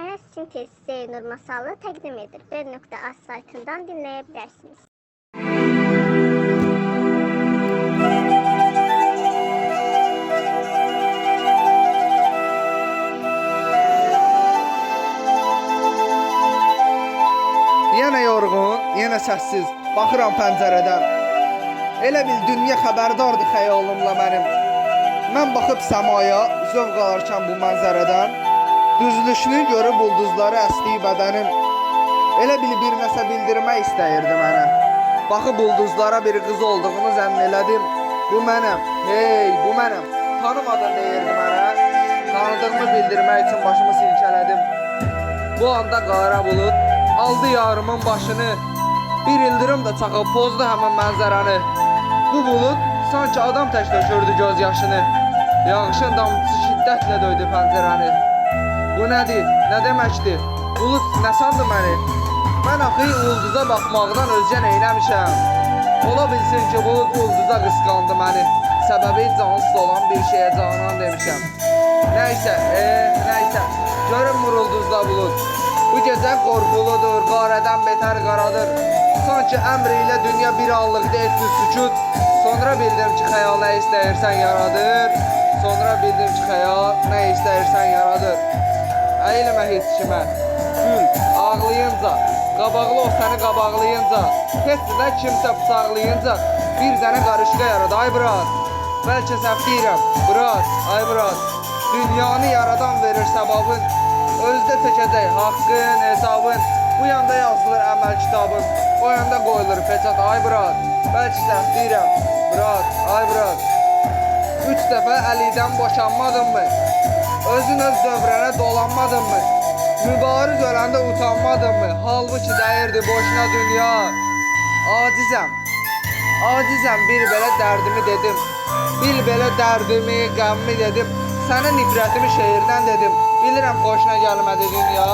Ayaz Sintez Zeynur Masalı təqdim edir. 1.az saytından dinləyə bilərsiniz. Yenə yorğun, yenə səssiz baxıram pəncərədən. Elə bil dünya xəbərdardır xəyalımla mənim. Mən baxıb səmaya, zövq alarkən bu mənzərədən, düzülüşünü görüb ulduzları əsdiyi bədənim. Elə bil bir nəsə bildirmək istəyirdi mənə. Baxıb ulduzlara bir qız olduğunu zənn elədim. Bu mənəm, hey, bu mənəm. Tanımadan deyirdi mənə. Tanıdığımı bildirmək üçün başımı silkələdim. Bu anda qara bulut aldı yarımın başını. Bir ildırım da çaxıb pozdu həmin mənzərəni. Bu bulut sanki adam tək döşürdü göz yaşını. Yağışın damcısı şiddətlə döydü pəncərəni. Bu nədir? Nə deməkdir? Bulut nə sandı məni? Mən axı ulduza baxmaqdan özgə neyləmişəm? Ola bilsin ki, bulut ulduza qısqandı məni. Səbəbi cansız olan bir şeyə canan demişəm. Nəysə, e, nəysə. Görünmür ulduzda bulut. Bu gecə qorxuludur, qarədən betər qaradır. Sanki əmr ilə dünya bir anlıqda etdi sükut. Sonra bildim ki, xəyal nə istəyirsən yaradır. Sonra bildim ki, xəyal nə istəyirsən yaradır. Əyilmə heç kimə. Gül, ağlayınca, qabaqlı o səni qabaqlayınca, heç də kimsə bıçaqlayınca bir dənə qarışqa yaradı. Ay brat, bəlkə səhv deyirəm. Brat, ay brat. Dünyanı yaradan verir səbabın. Özdə çəkəcək haqqın, hesabın. Bu yanda yazılır əməl kitabın. O yanda qoyulur peçat. Ay brat, bəlkə səhv deyirəm. Brat, ay brat. Üç dəfə Əlidən boşanmadınmı? Özün öz dövrənə dolanmadınmı? Mübariz öləndə utanmadınmı? Halbuki dəyirdi boşuna dünya. Acizəm. Acizəm bir belə dərdimi dedim. Bir belə dərdimi, qəmmi dedim. Sənə nifrətimi şeirdən dedim. Bilirəm xoşuna gəlmədi dünya.